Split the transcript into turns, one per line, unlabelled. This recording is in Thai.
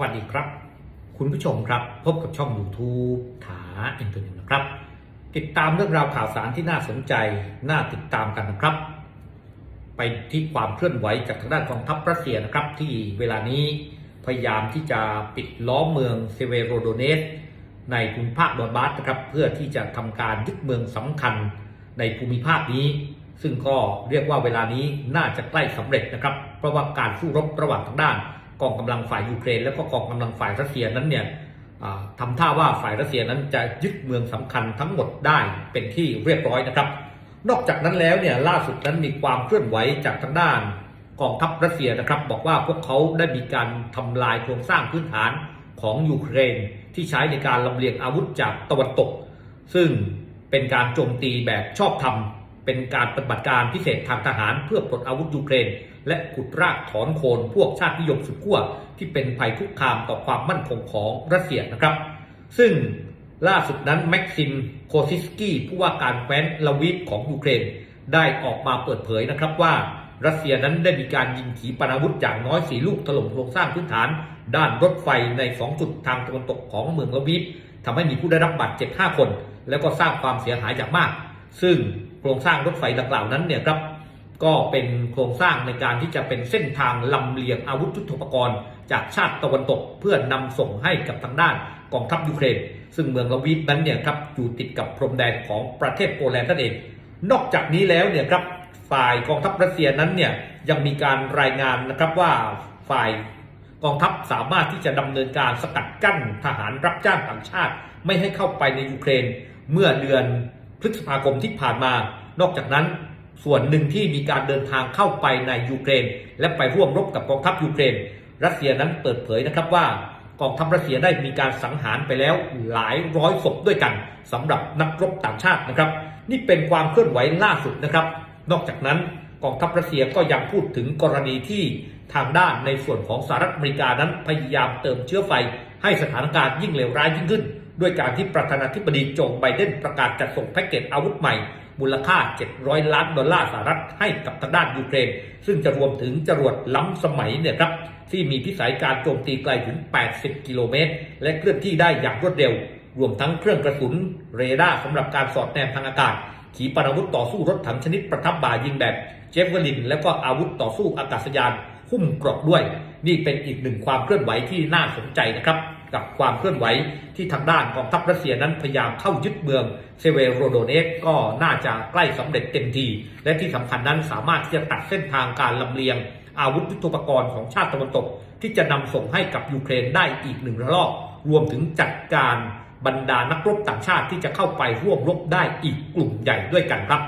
วัสดีครับ คุณผู้ชมครับ พบกับช่อง YouTube ถาอินเทอร์เน็ตนะครับ ติดตามเรื่องราวข่าวสารที่น่าสนใจ น่าติดตามกันนะครับ ไปที่ความเคลื่อนไหวจากทางด้านกองทัพรัสเซียนะครับ ที่เวลานี้พยายามที่จะปิดล้อมเมืองเซเวโรโดเนส ในภูมิภาคดอนบาสนะครับ เพื่อที่จะทำการยึดเมืองสำคัญในภูมิภาคนี้ ซึ่งก็เรียกว่าเวลานี้น่าจะใกล้สำเร็จนะครับ เพราะว่าการสู้รบระหว่างทางด้าน กองกำลังฝ่ายยูเครน และก็กองกำลังฝ่ายรัสเซียนั้นเนี่ยอ่าทำท่าว่าฝ่ายรัสเซียนั้นจะยึดเมืองสำคัญทั้งหมดได้เป็นที่เรียบร้อยนะครับ นอกจากนั้นแล้วเนี่ยล่าสุดนั้นมีความเคลื่อนไหวจากทางด้านกองทัพรัสเซียนะครับ บอกว่าพวกเขาได้มีการทำลายโครงสร้างพื้นฐานของยูเครน ที่ใช้ในการลำเลียงอาวุธจากตะวันตก ซึ่งเป็นการโจมตีแบบชอบธรรม เป็นการปฏิบัติการพิเศษทางทหารเพื่อปลดอาวุธยูเครน และขุดรากถอนโคนพวกชาตินิยมสุดขั้วที่เป็นภัยคุกคามต่อความมั่นคงของรัสเซียนะครับ ซึ่งล่าสุดนั้นแม็กซิมโคซิสกี้ผู้ว่าการแคว้นลาวิฟของยูเครน ได้ออกมาเปิดเผยนะครับว่ารัสเซียนั้นได้มีการยิงขีปนาวุธอย่างน้อยสีลูกถล่มโครงสร้างพื้นฐาน ด้านรถไฟใน 2 จุดทางตะวันตกของเมืองลาวิฟทำให้มีผู้ได้รับบาดเจ็บ 5 คน แล้วก็สร้างความเสียหายอย่างมาก ซึ่งโครงสร้างรถไฟดังกล่าวนั้นเนี่ยครับก็เป็นโครงสร้างในการที่จะเป็นเส้นทางลำเลียงอาวุธยุทโธปกรณ์ จากชาติตะวันตกเพื่อนำส่งให้กับทางด้านกองทัพยูเครน ซึ่งเมืองลาวิฟนั้นเนี่ยครับอยู่ติดกับพรมแดนของประเทศโปแลนด์นั่นเอง นอกจากนี้แล้วเนี่ยครับฝ่ายกองทัพรัสเซียนั้นเนี่ยยังมีการรายงานนะครับว่าฝ่ายกองทัพสามารถที่จะดำเนินการสกัดกั้นทหารรับจ้างต่างชาติ ไม่ให้เข้าไปในยูเครนเมื่อเดือน ฤษภาคมที่ผ่านมา นอกจากนั้นส่วนหนึ่งที่มีการเดินทางเข้าไปในยูเครน และไปร่วมรบกับกองทัพยูเครน รัสเซียนั้นเปิดเผยนะครับว่ากองทัพรัสเซียได้มีการสังหารไปแล้วหลายร้อยศพด้วยกันสำหรับนักรบต่างชาตินะครับ นี่เป็นความเคลื่อนไหวล่าสุดนะครับ นอกจากนั้นกองทัพรัสเซียก็ยังพูดถึงกรณีที่ทางด้านในส่วนของสหรัฐอเมริกานั้นพยายามเติมเชื้อไฟให้สถานการณ์ยิ่งเลวร้ายยิ่งขึ้น ด้วยการที่ประธานาธิบดีโจไบเดนประกาศจัดส่งแพ็กเกจอาวุธใหม่ มูลค่า 700 ล้านดอลลาร์สหรัฐให้กับทางด้านยูเครน ซึ่งจะรวมถึงจรวดล้ำสมัยเนี่ยครับที่มีพิสัยการโจมตีไกลถึง 80 กิโลเมตร และเคลื่อนที่ได้อย่างรวดเร็ว รวมทั้งเครื่องกระสุน เรดาร์สำหรับการสอดแนมทางอากาศ ขีปนาวุธต่อสู้รถถังชนิดประทับบ่ายิงแบบเจฟเวลิน และก็อาวุธต่อสู้อากาศยานหุ้มกรอบด้วย นี่เป็นอีกหนึ่งความเคลื่อนไหวที่น่าสนใจนะครับ กับความเคลื่อนไหวที่ทางด้านกองทัพรัสเซียนั้นพยายามเข้ายึดเมืองเซเวโรโดเนสก็น่าจะใกล้สำเร็จเต็มที และที่สำคัญนั้นสามารถที่จะตัดเส้นทางการลำเลียง อาวุธยุทโธปกรณ์ของชาติตะวันตก ที่จะนำส่งให้กับยูเครนได้อีกหนึ่งระลอก รวมถึงจัดการบรรดานักรบต่างชาติที่จะเข้าไปร่วมรบได้อีกกลุ่มใหญ่ด้วยกันครับ